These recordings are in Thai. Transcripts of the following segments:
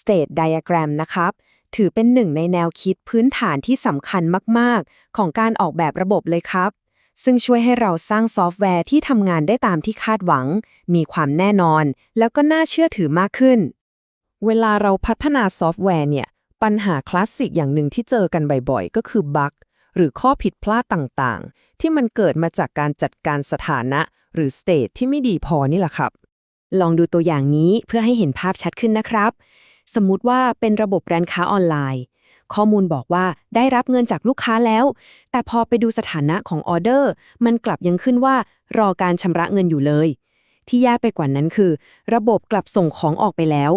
State Diagram นะครับ ถือเป็นหนึ่งในแนวคิดพื้นฐานที่สำคัญมาก ๆ ของการออกแบบระบบเลยครับ ซึ่งช่วยให้เราสร้างซอฟต์แวร์ที่ทำงานได้ตามที่คาดหวัง มีความแน่นอน แล้วก็น่าเชื่อถือมากขึ้น เวลาเราพัฒนาซอฟต์แวร์เนี่ย ปัญหาคลาสสิกอย่างหนึ่งที่เจอกันบ่อยๆ ก็คือบั๊กหรือข้อผิดพลาดต่างๆ ที่มันเกิดมาจากการจัดการสถานะ หรือสเตทที่ไม่ดีพอนี่แหละครับ ลองดูตัวอย่างนี้เพื่อให้เห็นภาพชัดขึ้นนะครับ สมมุติว่าเป็นระบบร้านค้าออนไลน์ ข้อมูลบอกว่าได้รับเงินจากลูกค้าแล้ว แต่พอไปดูสถานะของออเดอร์ มันกลับยังขึ้นว่า รอการชำระเงินอยู่เลย ที่แย่ไปกว่านั้นคือ ระบบกลับส่งของออกไปแล้ว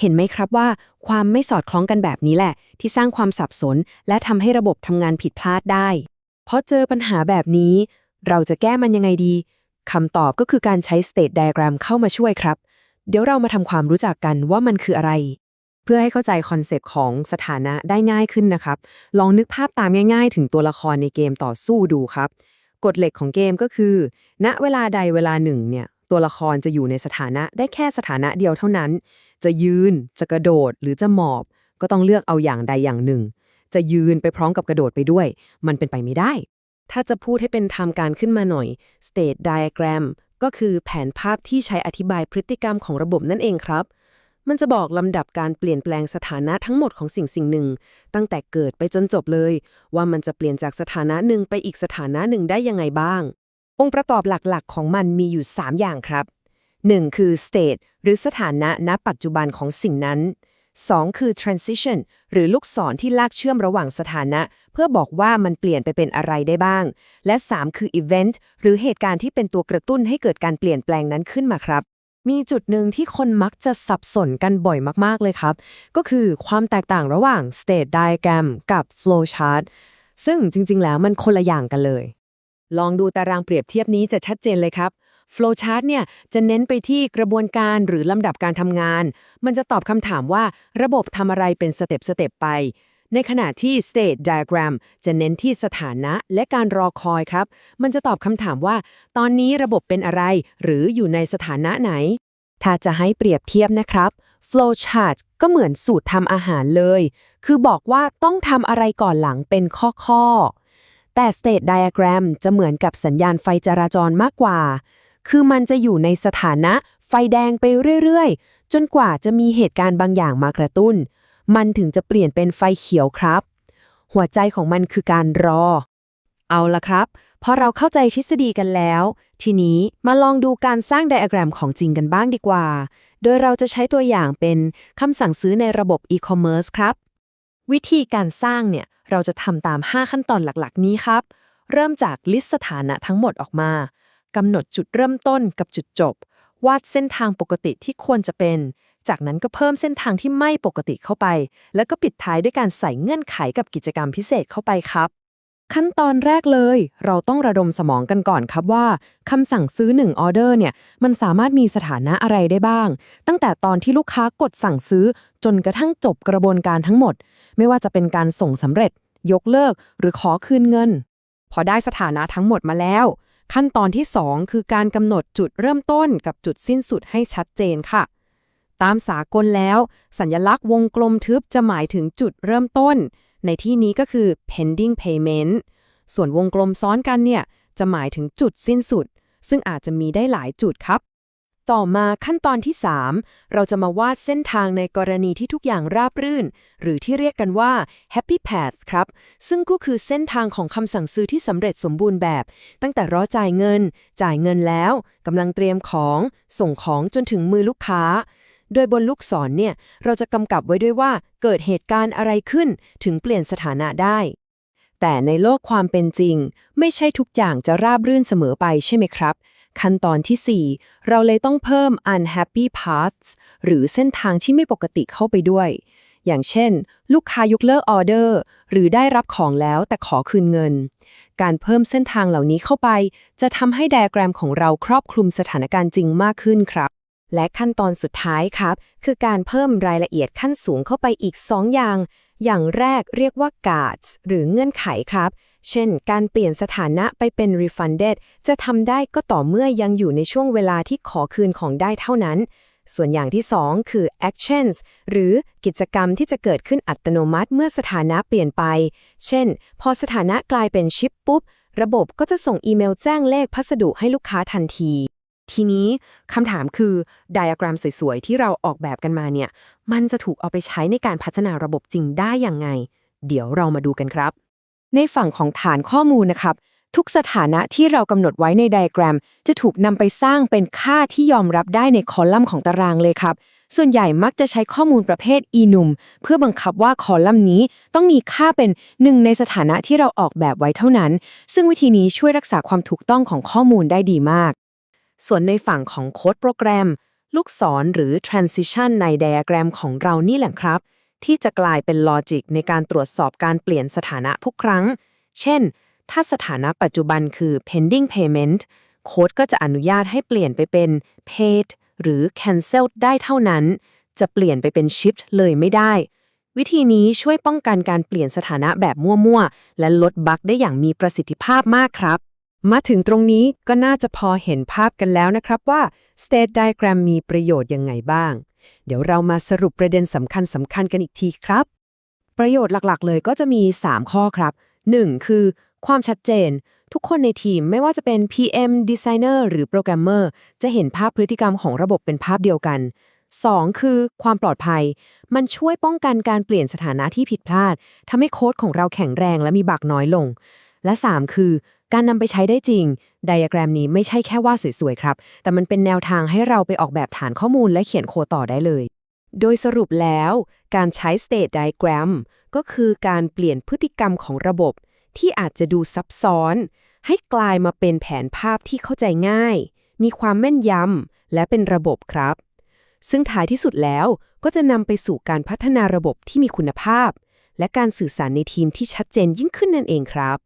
เห็นไหมครับว่า ความไม่สอดคล้องกันแบบนี้แหละ ที่สร้างความสับสน และทำให้ระบบทำงานผิดพลาดได้พอเจอปัญหาแบบนี้ เราจะแก้มันยังไงดีคำตอบก็คือการใช้ state diagram เข้ามาช่วยครับ เดี๋ยวเรามาทำความรู้จักกันว่ามันคืออะไร เพื่อให้เข้าใจคอนเซปต์ของสถานะได้ง่ายขึ้นนะครับ ลองนึกภาพตามง่าย ๆ ถึงตัวละครในเกมต่อสู้ดูครับ กฎเหล็กของเกมก็คือ ณเวลาใดเวลาหนึ่งเนี่ยตัวละครจะอยู่ในสถานะได้แค่สถานะเดียวเท่านั้น จะยืน จะกระโดดหรือจะหมอบ ก็ต้องเลือกเอาอย่างใดอย่างหนึ่ง จะยืนไปพร้อมกับกระโดดไปด้วย มันเป็นไปไม่ได้ ถ้าจะพูดให้เป็นทางการขึ้นมาหน่อย state diagram ก็คือแผนภาพที่ใช้อธิบายพฤติกรรมของระบบนั่นเองครับ มันจะบอกลำดับการเปลี่ยนแปลงสถานะทั้งหมดของสิ่งสิ่งหนึ่ง ตั้งแต่เกิดไปจนจบเลย ว่ามันจะเปลี่ยนจากสถานะหนึ่งไปอีกสถานะหนึ่งได้ยังไงบ้าง องค์ประกอบหลักๆ ของมันมีอยู่ 3 อย่างครับ 1. คือ state หรือสถานะณปัจจุบันของสิ่งนั้น 2. คือ transition หรือลูกศรที่ลากเชื่อมระหว่างสถานะ เพื่อบอกว่ามันเปลี่ยนไปเป็นอะไรได้บ้าง และ 3 คือ event หรือเหตุการณ์ที่เป็นตัวกระตุ้นให้เกิดการเปลี่ยนแปลงนั้นขึ้นมาครับ มีจุดหนึ่งที่คนมักจะสับสนกันบ่อยมาก ๆ เลยครับ ก็คือความแตกต่างระหว่าง state diagram กับ flow chart ซึ่งจริง ๆ แล้วมันคนละอย่างกันเลย ลองดูตารางเปรียบเทียบนี้จะชัดเจนเลยครับ flow chart เนี่ยจะเน้นไปที่กระบวนการหรือลำดับการทำงาน มันจะตอบคำถามว่าระบบทำอะไรเป็นสเต็ปสเต็ปไป ในขณะที่ state diagram จะเน้นที่สถานะและการรอคอยครับ มันจะตอบคำถามว่า ตอนนี้ระบบเป็นอะไร หรืออยู่ในสถานะไหน ถ้าจะให้เปรียบเทียบนะครับ flow chart ก็เหมือนสูตรทำอาหารเลย คือบอกว่าต้องทำอะไรก่อนหลังเป็นข้อๆแต่ state diagram จะเหมือนกับสัญญาณไฟจราจรมากกว่า คือมันจะอยู่ในสถานะไฟแดงไปเรื่อยๆ จนกว่าจะมีเหตุการณ์บางอย่างมากระตุ้น มันถึงจะเปลี่ยนเป็นไฟเขียวครับ หัวใจของมันคือการรอ เอาละครับ พอเราเข้าใจทฤษฎีกันแล้ว ทีนี้มาลองดูการสร้างไดอะแกรมของจริงกันบ้างดีกว่า โดยเราจะใช้ตัวอย่างเป็นคำสั่งซื้อในระบบ e-commerce ครับ วิธีการสร้างเนี่ยเราจะทำตาม 5 ขั้นตอนหลักๆ นี้ครับ เริ่มจากลิสต์สถานะทั้งหมดออกมา กำหนดจุดเริ่มต้นกับจุดจบ วาดเส้นทางปกติที่ควรจะเป็น จากนั้นก็เพิ่มเส้นทางที่ไม่ปกติเข้าไป แล้วก็ปิดท้ายด้วยการใส่เงื่อนไขกับกิจกรรมพิเศษเข้าไปครับ ขั้นตอนแรกเลย เราต้องระดมสมองกันก่อนครับว่าคำสั่งซื้อ1ออเดอร์เนี่ยมันสามารถมีสถานะอะไรได้บ้าง ตั้งแต่ตอนที่ลูกค้ากดสั่งซื้อ จนกระทั่งจบกระบวนการทั้งหมด ไม่ว่าจะเป็นการส่งสำเร็จ ยกเลิก หรือขอคืนเงิน พอได้สถานะทั้งหมดมาแล้ว ขั้นตอนที่ 2 คือการกำหนดจุดเริ่มต้นกับจุดสิ้นสุดให้ชัดเจนค่ะ ตามสากลแล้ว สัญลักษณ์วงกลมทึบจะหมายถึงจุดเริ่มต้น ในที่นี้ก็คือ pending payment ส่วนวงกลมซ้อนกันเนี่ยจะหมายถึงจุดสิ้นสุด ซึ่งอาจจะมีได้หลายจุดครับ ต่อมาขั้นตอนที่ 3 เราจะมาวาดเส้นทางในกรณีที่ทุกอย่างราบรื่น หรือที่เรียกกันว่า happy path ครับ ซึ่งก็คือเส้นทางของคำสั่งซื้อที่สำเร็จสมบูรณ์แบบ ตั้งแต่รอจ่ายเงิน จ่ายเงินแล้วกำลังเตรียมของ ส่งของจนถึงมือลูกค้า โดยบนลูกศรเนี่ย เราจะกำกับไว้ด้วยว่าเกิดเหตุการณ์อะไรขึ้น ถึงเปลี่ยนสถานะได้ แต่ในโลกความเป็นจริง ไม่ใช่ทุกอย่างจะราบรื่นเสมอไปใช่ไหมครับ ขั้นตอนที่ 4 เราเลยต้องเพิ่ม unhappy paths หรือเส้นทางที่ไม่ปกติเข้าไปด้วย อย่างเช่น ลูกค้ายกเลิกออเดอร์ หรือได้รับของแล้วแต่ขอคืนเงิน การเพิ่มเส้นทางเหล่านี้เข้าไป จะทำให้ไดอะแกรมของเราครอบคลุมสถานการณ์จริงมากขึ้นครับและขั้นตอนสุดท้ายครับ คือการเพิ่มรายละเอียดขั้นสูงเข้าไปอีก 2 อย่าง อย่างแรกเรียกว่า guards หรือเงื่อนไขครับ เช่น การเปลี่ยนสถานะไปเป็น refunded จะทำได้ก็ต่อเมื่อยังอยู่ในช่วงเวลาที่ขอคืนของได้เท่านั้น ส่วนอย่างที่ 2 คือ actions หรือกิจกรรมที่จะเกิดขึ้นอัตโนมัติเมื่อสถานะเปลี่ยนไป เช่น พอสถานะกลายเป็นชิปปุ๊บ ระบบก็จะส่งอีเมลแจ้งเลขพัสดุให้ลูกค้าทันทีทีนี้คำถามคือไดอะแกรมสวยๆ ที่เราออกแบบกันมาเนี่ย มันจะถูกเอาไปใช้ในการพัฒนาระบบจริงได้อย่างไง เดี๋ยวเรามาดูกันครับ ในฝั่งของฐานข้อมูลนะครับ ทุกสถานะที่เรากำหนดไว้ในไดอะแกรม จะถูกนำไปสร้างเป็นค่าที่ยอมรับได้ในคอลัมน์ของตารางเลยครับ ส่วนใหญ่มักจะใช้ข้อมูลประเภท enum เพื่อบังคับว่าคอลัมน์นี้ต้องมีค่าเป็นหนึ่งในสถานะที่เราออกแบบไว้เท่านั้น ซึ่งวิธีนี้ช่วยรักษาความถูกต้องของข้อมูลได้ดีมาก ส่วนในฝั่งของโค้ดโปรแกรม ลูกศรหรือ transition ในไดอะแกรมของเรานี่แหละครับ ที่จะกลายเป็นลอจิกในการตรวจสอบการเปลี่ยนสถานะทุกครั้ง เช่น ถ้าสถานะปัจจุบันคือ pending payment โค้ดก็จะอนุญาตให้เปลี่ยนไปเป็น paid หรือ cancelled ได้เท่านั้น จะเปลี่ยนไปเป็น shipped เลยไม่ได้ วิธีนี้ช่วยป้องกันการเปลี่ยนสถานะแบบมั่วๆ และลดบั๊กได้อย่างมีประสิทธิภาพมากครับ มาถึงตรงนี้ก็น่าจะพอเห็นภาพกันแล้วนะครับว่า state diagram มีประโยชน์ยังไงบ้าง เดี๋ยวเรามาสรุปประเด็นสำคัญสำคัญกันอีกทีครับ ประโยชน์หลักๆ เลยก็จะมี 3 ข้อครับ 1. คือ ความชัดเจน ทุกคนในทีมไม่ว่าจะเป็น PM Designer หรือโปรแกรมเมอร์จะเห็นภาพพฤติกรรมของระบบเป็นภาพเดียวกัน 2. คือ ความปลอดภัย มันช่วยป้องกันการเปลี่ยนสถานะที่ผิดพลาดทำให้โค้ดของเราแข็งแรงและมีบักน้อยลง และ 3 คือ การนำไปใช้ได้จริง ไดอะแกรมนี้ไม่ใช่แค่ว่าสวยๆครับ แต่มันเป็นแนวทางให้เราไปออกแบบฐานข้อมูลและเขียนโค้ดต่อได้เลย โดยสรุปแล้ว การใช้ state diagram ก็คือการเปลี่ยนพฤติกรรมของระบบ ที่อาจจะดูซับซ้อน ให้กลายมาเป็นแผนภาพที่เข้าใจง่าย มีความแม่นยำและเป็นระบบครับ ซึ่งท้ายที่สุดแล้วก็จะนำไปสู่การพัฒนาระบบที่มีคุณภาพ และการสื่อสารในทีมที่ชัดเจนยิ่งขึ้นนั่นเองครับ